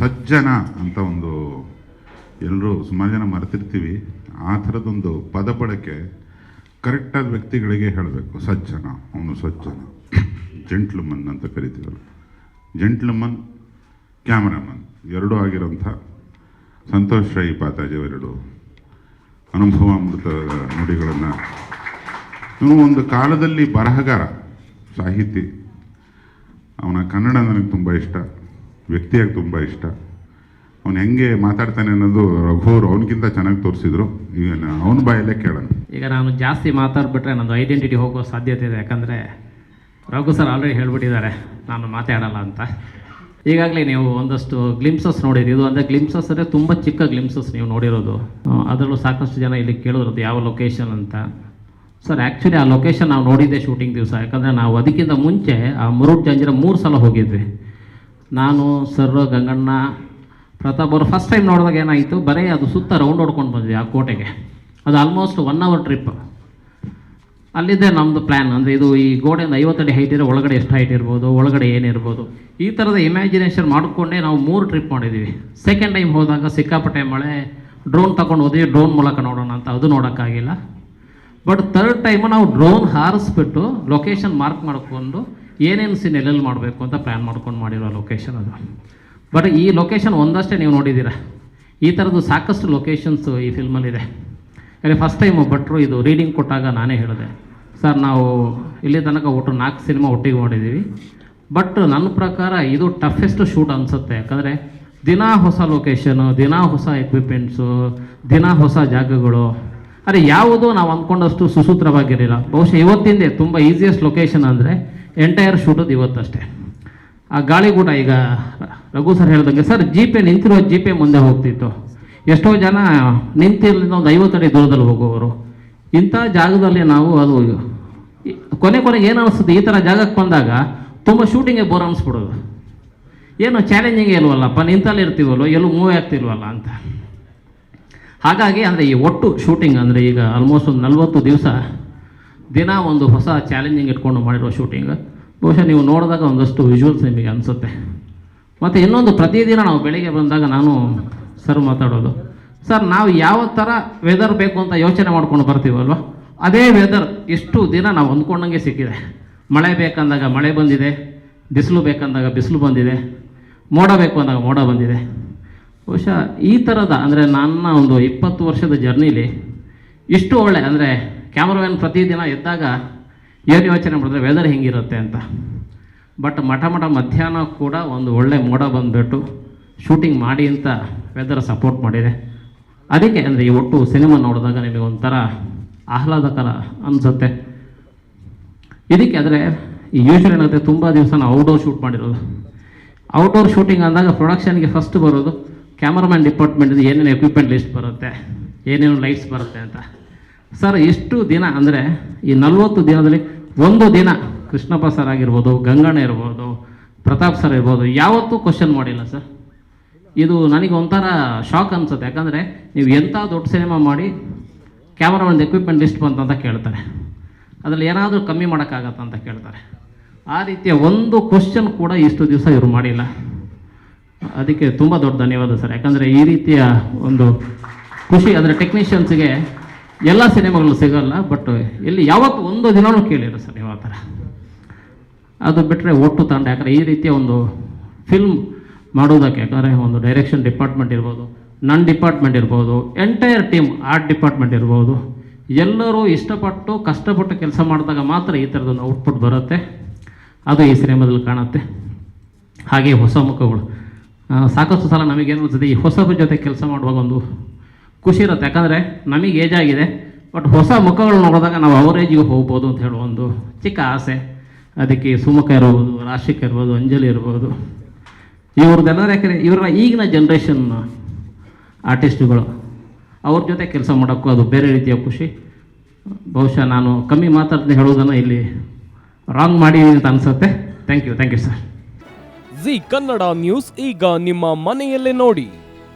ಸಜ್ಜನ ಅಂತ ಒಂದು ಎಲ್ಲರೂ ಸುಮಾರು ಜನ ಮರೆತಿರ್ತೀವಿ. ಆ ಥರದೊಂದು ಪದ ಬಳಕೆ ಕರೆಕ್ಟಾದ ವ್ಯಕ್ತಿಗಳಿಗೆ ಹೇಳಬೇಕು, ಸಜ್ಜನ, ಅವನು ಸಜ್ಜನ. ಜೆಂಟ್ಲಮನ್ ಅಂತ ಕರಿತೀವಲ್ಲ. ಜೆಂಟ್ಲಮನ್, ಕ್ಯಾಮ್ರಾಮನ್, ಎರಡೂ ಆಗಿರೋಂಥ ಸಂತೋಷ್ ರೈ ಅನುಭವ ಅಮೃತ ನುಡಿಗಳನ್ನು. ಇವನು ಒಂದು ಕಾಲದಲ್ಲಿ ಬರಹಗಾರ, ಸಾಹಿತಿ. ಅವನ ಕನ್ನಡ ನನಗೆ ತುಂಬ ಇಷ್ಟ. ವ್ಯಕ್ತಿಯಾಗಿ ತುಂಬ ಇಷ್ಟ. ಅವನು ಹೆಂಗೆ ಮಾತಾಡ್ತಾನೆ ಅನ್ನೋದು ರಘುವರು ಅವನಿಗಿಂತ ಚೆನ್ನಾಗಿ ತೋರಿಸಿದ್ರು. ಈಗ ಅವನ ಬಾಯಲ್ಲೇ ಕೇಳೋಣ. ಈಗ ನಾನು ಜಾಸ್ತಿ ಮಾತಾಡ್ಬಿಟ್ರೆ ನನ್ನದು ಐಡೆಂಟಿಟಿ ಹೋಗೋ ಸಾಧ್ಯತೆ ಇದೆ. ಯಾಕಂದರೆ ರಘು ಸರ್ ಆಲ್ರೆಡಿ ಹೇಳ್ಬಿಟ್ಟಿದ್ದಾರೆ. ನಾನು ಮಾತಾಡಲ್ಲ ಅಂತ. ಈಗಾಗಲೇ ನೀವು ಒಂದಷ್ಟು ಗ್ಲಿಮ್ಸಸ್ ನೋಡಿದ್ರಿ ಇದು ಅಂದರೆ ಗ್ಲಿಮ್ಸಸ್ ಅಂದರೆ ತುಂಬ ಚಿಕ್ಕ ಗ್ಲಿಮ್ಸಸ್ ನೀವು ನೋಡಿರೋದು. ಅದರಲ್ಲೂ ಸಾಕಷ್ಟು ಜನ ಇಲ್ಲಿ ಕೇಳಿರೋದು ಯಾವ ಲೊಕೇಶನ್ ಅಂತ. ಸರ್ ಆ್ಯಕ್ಚುಲಿ ಆ ಲೊಕೇಶನ್ ನಾವು ನೋಡಿದ್ದೆ ಶೂಟಿಂಗ್ ದಿವಸ. ಯಾಕಂದರೆ ನಾವು ಅದಕ್ಕಿಂತ ಮುಂಚೆ ಆ ಮುರುಡ್ ಜಂಜಿರ ಮೂರು ಸಲ ಹೋಗಿದ್ವಿ. ನಾನು ಸರ್ ಗಂಗಣ್ಣ ಪ್ರತಾಪ್ ಅವರು ಫಸ್ಟ್ ಟೈಮ್ ನೋಡಿದಾಗ ಏನಾಯಿತು? ಬರೀ ಅದು ಸುತ್ತ ರೌಂಡ್ ಹೊಡ್ಕೊಂಡು ಬಂದ್ವಿ ಆ ಕೋಟೆಗೆ. ಅದು ಆಲ್ಮೋಸ್ಟ್ ಒನ್ ಅವರ್ ಟ್ರಿಪ್ ಅಲ್ಲಿದ್ದೆ ನಮ್ಮದು ಪ್ಲ್ಯಾನ್ ಅಂದರೆ ಇದು ಈ ಗೋಡೆಯಿಂದ ಐವತ್ತಡಿ ಹೈಟ್ ಇರೋ ಒಳಗಡೆ ಎಷ್ಟು ಹೈಟ್ ಇರ್ಬೋದು, ಒಳಗಡೆ ಏನಿರ್ಬೋದು ಈ ಥರದ ಇಮ್ಯಾಜಿನೇಷನ್ ಮಾಡಿಕೊಂಡೇ ನಾವು ಮೂರು ಟ್ರಿಪ್ ಮಾಡಿದ್ದೀವಿ ಸೆಕೆಂಡ್ ಟೈಮ್ ಹೋದಾಗ ಸಿಕ್ಕಾಪಟ್ಟೆ ಮಳೆ ಡ್ರೋನ್ ತಗೊಂಡು ಹೋದ್ವಿ. ಡ್ರೋನ್ ಮೂಲಕ ನೋಡೋಣ ಅಂತ. ಅದು ನೋಡೋಕ್ಕಾಗಿಲ್ಲ. ಬಟ್ ಥರ್ಡ್ ಟೈಮು ನಾವು ಡ್ರೋನ್ ಹಾರಿಸ್ಬಿಟ್ಟು ಲೊಕೇಶನ್ ಮಾರ್ಕ್ ಮಾಡ್ಕೊಂಡು ಏನೇನು ಸೀನ್ ಎಲ್ಲೆಲ್ಲಿ ಮಾಡಬೇಕು ಅಂತ ಪ್ಲ್ಯಾನ್ ಮಾಡ್ಕೊಂಡು ಮಾಡಿರೋ ಲೊಕೇಶನ್ ಅದು. ಬಟ್ ಈ ಲೊಕೇಶನ್ ಒಂದಷ್ಟೇ ನೀವು ನೋಡಿದ್ದೀರಾ. ಈ ಥರದ್ದು ಸಾಕಷ್ಟು ಲೊಕೇಶನ್ಸು ಈ ಫಿಲ್ಮಲ್ಲಿದೆ ಯಾಕಂದರೆ ಫಸ್ಟ್ ಟೈಮು ಭಟ್ರು ಇದು ರೀಡಿಂಗ್ ಕೊಟ್ಟಾಗ ನಾನೇ ಹೇಳಿದೆ. ಸರ್ ನಾವು ಇಲ್ಲಿ ತನಕ ಒಟ್ಟು ನಾಲ್ಕು ಸಿನಿಮಾ ಒಟ್ಟಿಗೆ ಮಾಡಿದ್ದೀವಿ. ಬಟ್ ನನ್ನ ಪ್ರಕಾರ ಇದು ಟಫೆಸ್ಟ್ ಶೂಟ್ ಅನಿಸುತ್ತೆ. ಯಾಕಂದರೆ ದಿನಾ ಹೊಸ ಲೊಕೇಶನು ದಿನಾ ಹೊಸ ಎಕ್ವಿಪ್ಮೆಂಟ್ಸು ದಿನ ಹೊಸ ಜಾಗಗಳು. ಅರೆ ಯಾವುದು ನಾವು ಅಂದ್ಕೊಂಡಷ್ಟು ಸುಸೂತ್ರವಾಗಿರಲಿಲ್ಲ. ಬಹುಶಃ ಇವತ್ತಿಂದೇ ತುಂಬ ಈಸಿಯೆಸ್ಟ್ ಲೊಕೇಶನ್ ಅಂದರೆ ಎಂಟೈರ್ ಶೂಟದ್ದು ಇವತ್ತಷ್ಟೇ. ಆ ಗಾಳಿ ಗಾಳಿಗೂಟ ಈಗ ರಘು ಸರ್ ಹೇಳ್ದಂಗೆ ಸರ್ ಜಿ ಪೇ ನಿಂತಿರೋ ಜಿ ಪೇ ಮುಂದೆ ಹೋಗ್ತಿತ್ತು. ಎಷ್ಟೋ ಜನ ನಿಂತಿರಲಿಲ್ಲ ಒಂದು ಐವತ್ತು ಅಡಿ ದೂರದಲ್ಲಿ ಹೋಗುವವರು. ಇಂಥ ಜಾಗದಲ್ಲಿ ನಾವು ಅದು ಕೊನೆ ಕೊನೆಗೆ ಏನು ಅನಿಸುತ್ತೆ? ಈ ಥರ ಜಾಗಕ್ಕೆ ಬಂದಾಗ ತುಂಬ ಶೂಟಿಂಗೇ ಬೋರ್ ಅನಿಸ್ಬಿಡೋದು. ಏನು ಚಾಲೆಂಜಿಂಗ್ ಇಲ್ವಲ್ಲಪ್ಪ? ನಿಂತಲ್ಲಿ ಇರ್ತೀವಲ್ಲ? ಎಲ್ಲೂ ಮೂವ್ ಆಗ್ತಿಲ್ವಲ್ಲ ಅಂತ. ಹಾಗಾಗಿ ಅಂದರೆ ಈ ಒಟ್ಟು ಶೂಟಿಂಗ್ ಅಂದರೆ ಈಗ ಆಲ್ಮೋಸ್ಟ್ ಒಂದು ನಲ್ವತ್ತು ದಿವಸ ದಿನ ಒಂದು ಹೊಸ ಚಾಲೆಂಜಿಂಗ್ ಇಟ್ಕೊಂಡು ಮಾಡಿರೋ ಶೂಟಿಂಗ್ ಬಹುಶಃ ನೀವು ನೋಡಿದಾಗ ಒಂದಷ್ಟು ವಿಜುವಲ್ಸ್ ನಿಮಗೆ ಅನಿಸುತ್ತೆ. ಮತ್ತು ಇನ್ನೊಂದು ಪ್ರತಿದಿನ ನಾವು ಬೆಳಿಗ್ಗೆ ಬಂದಾಗ ನಾನು ಸರ್ ಮಾತಾಡೋದು. ಸರ್ ನಾವು ಯಾವ ಥರ ವೆದರ್ ಬೇಕು ಅಂತ ಯೋಚನೆ ಮಾಡ್ಕೊಂಡು ಬರ್ತೀವಲ್ವ ಅದೇ ವೆದರ್ ಇಷ್ಟು ದಿನ ನಾವು ಅಂದ್ಕೊಂಡಂಗೆ ಸಿಕ್ಕಿದೆ. ಮಳೆ ಬೇಕಂದಾಗ ಮಳೆ ಬಂದಿದೆ, ಬಿಸಿಲು ಬೇಕಂದಾಗ ಬಿಸಿಲು ಬಂದಿದೆ, ಮೋಡ ಬೇಕು ಅಂದಾಗ ಮೋಡ ಬಂದಿದೆ. ಬಹುಶಃ ಈ ಥರದ ಅಂದರೆ ನನ್ನ ಒಂದು ಇಪ್ಪತ್ತು ವರ್ಷದ ಜರ್ನಿಲಿ ಇಷ್ಟು ಒಳ್ಳೆ ಅಂದರೆ ಕ್ಯಾಮ್ರಾಮನ್ ಪ್ರತಿದಿನ ಎದ್ದಾಗ ಏನು ಯೋಚನೆ ಮಾಡಿದ್ರೆ ವೆದರ್ ಹೆಂಗಿರುತ್ತೆ ಅಂತ. ಬಟ್ ಮಠ ಮಠ ಮಧ್ಯಾಹ್ನ ಕೂಡ ಒಂದು ಒಳ್ಳೆ ಮೋಡ ಬಂದುಬಿಟ್ಟು ಶೂಟಿಂಗ್ ಮಾಡಿ ಅಂತ ವೆದರ್ ಸಪೋರ್ಟ್ ಮಾಡಿದೆ. ಅದಕ್ಕೆ ಅಂದರೆ ಈ ಒಟ್ಟು ಸಿನಿಮಾ ನೋಡಿದಾಗ ನಿಮಗೆ ಒಂಥರ ಆಹ್ಲಾದಕರ ಅನಿಸುತ್ತೆ. ಇದಕ್ಕೆ ಅಂದರೆ ಈ ಯೂಶ್ವಲ್ ಏನಾಗುತ್ತೆ ತುಂಬ ದಿವಸ ನಾವು ಔಟ್ಡೋರ್ ಶೂಟ್ ಮಾಡಿರೋದು. ಔಟ್ಡೋರ್ ಶೂಟಿಂಗ್ ಅಂದಾಗ ಪ್ರೊಡಕ್ಷನ್ಗೆ ಫಸ್ಟ್ ಬರೋದು ಕ್ಯಾಮರಾಮ್ಯಾನ್ ಡಿಪಾರ್ಟ್ಮೆಂಟಿಂದ ಏನೇನು ಎಕ್ವಿಪ್ಮೆಂಟ್ ಲಿಸ್ಟ್ ಬರುತ್ತೆ, ಏನೇನು ಲೈಟ್ಸ್ ಬರುತ್ತೆ ಅಂತ. ಸರ್, ಎಷ್ಟು ದಿನ ಅಂದರೆ ಈ ನಲ್ವತ್ತು ದಿನದಲ್ಲಿ ಒಂದು ದಿನ ಕೃಷ್ಣಪ್ಪ ಸರ್ ಆಗಿರ್ಬೋದು, ಗಂಗಣ್ಣ ಇರ್ಬೋದು, ಪ್ರತಾಪ್ ಸರ್ ಇರ್ಬೋದು, ಯಾವತ್ತೂ ಕ್ವಶನ್ ಮಾಡಿಲ್ಲ ಸರ್ ಇದು ನನಗೆ ಒಂಥರ ಶಾಕ್ ಅನಿಸುತ್ತೆ. ಯಾಕಂದರೆ ನೀವು ಎಂಥ ದೊಡ್ಡ ಸಿನಿಮಾ ಮಾಡಿ ಕ್ಯಾಮರಾಮನ್ ಎಕ್ವಿಪ್ಮೆಂಟ್ ಲಿಸ್ಟ್ ಬಂತಂತ ಕೇಳ್ತಾರೆ. ಅದರಲ್ಲಿ ಏನಾದರೂ ಕಮ್ಮಿ ಮಾಡೋಕ್ಕಾಗತ್ತೆ ಅಂತ ಕೇಳ್ತಾರೆ. ಆ ರೀತಿಯ ಒಂದು ಕ್ವಶನ್ ಕೂಡ ಇಷ್ಟು ದಿವಸ ಇವರು ಮಾಡಿಲ್ಲ. ಅದಕ್ಕೆ ತುಂಬ ದೊಡ್ಡ ಧನ್ಯವಾದ ಸರ್ ಯಾಕಂದರೆ ಈ ರೀತಿಯ ಒಂದು ಖುಷಿ ಅಂದರೆ ಟೆಕ್ನಿಷಿಯನ್ಸ್ಗೆ ಎಲ್ಲ ಸಿನಿಮಾಗಳು ಸಿಗಲ್ಲ ಬಟ್ ಎಲ್ಲಿ ಯಾವತ್ತು ಒಂದು ದಿನವೂ ಕೇಳಿಲ್ಲ ಸರ್ ನೀವು ಆ ಥರ. ಅದು ಬಿಟ್ಟರೆ ಒಟ್ಟು ತಂಡ, ಯಾಕಂದರೆ ಈ ರೀತಿಯ ಒಂದು ಫಿಲ್ಮ್ ಮಾಡೋದಕ್ಕೆ, ಯಾಕಂದರೆ ಒಂದು ಡೈರೆಕ್ಷನ್ ಡಿಪಾರ್ಟ್ಮೆಂಟ್ ಇರ್ಬೋದು ನನ್ನ ಡಿಪಾರ್ಟ್ಮೆಂಟ್ ಇರ್ಬೋದು ಎಂಟೈರ್ ಟೀಮ್ ಆರ್ಟ್ ಡಿಪಾರ್ಟ್ಮೆಂಟ್ ಇರ್ಬೋದು, ಎಲ್ಲರೂ ಇಷ್ಟಪಟ್ಟು, ಕಷ್ಟಪಟ್ಟು ಕೆಲಸ ಮಾಡಿದಾಗ ಮಾತ್ರ ಈ ಥರದೊಂದು ಔಟ್ಪುಟ್ ಬರುತ್ತೆ. ಅದು ಈ ಸಿನಿಮಾದಲ್ಲಿ ಕಾಣುತ್ತೆ. ಹಾಗೆ ಹೊಸ ಮುಖಗಳು. ಸಾಕಷ್ಟು ಸಲ ನಮಗೇನು ಅನ್ಸುತ್ತೆ, ಈ ಹೊಸಬ್ರ ಜೊತೆ ಕೆಲಸ ಮಾಡುವಾಗ ಒಂದು ಖುಷಿ ಇರುತ್ತೆ. ಯಾಕಂದರೆ ನಮಗೆ ಏಜ್ ಆಗಿದೆ. ಬಟ್ ಹೊಸ ಮುಖಗಳು ನೋಡಿದಾಗ ನಾವು ಅವರ ಏಜಿಗೆ ಹೋಗ್ಬೋದು ಅಂತ ಹೇಳೋ ಒಂದು ಚಿಕ್ಕ ಆಸೆ. ಅದಕ್ಕೆ ಸುಮುಖ ಇರ್ಬೋದು, ರಾಶಿಕ್ ಇರ್ಬೋದು, ಅಂಜಲಿ ಇರ್ಬೋದು. ಇವ್ರದ್ದೆಲ್ಲ ಯಾಕಂದರೆ ಇವರ ಈಗಿನ ಜನ್ರೇಷನ್ ಆರ್ಟಿಸ್ಟ್ಗಳು ಅವ್ರ ಜೊತೆ ಕೆಲಸ ಮಾಡೋಕ್ಕೂ ಅದು ಬೇರೆ ರೀತಿಯ ಖುಷಿ. ಬಹುಶಃ ನಾನು ಕಮ್ಮಿ ಮಾತಾಡ್ತೀನಿ ಹೇಳೋದನ್ನು ಇಲ್ಲಿ ರಾಂಗ್ ಮಾಡಿ ಅಂತ ಅನಿಸುತ್ತೆ. Thank you thank you sir Zee Kannada news ಈಗ ನಿಮ್ಮ ಮನೆಯಲ್ಲೇ ನೋಡಿ.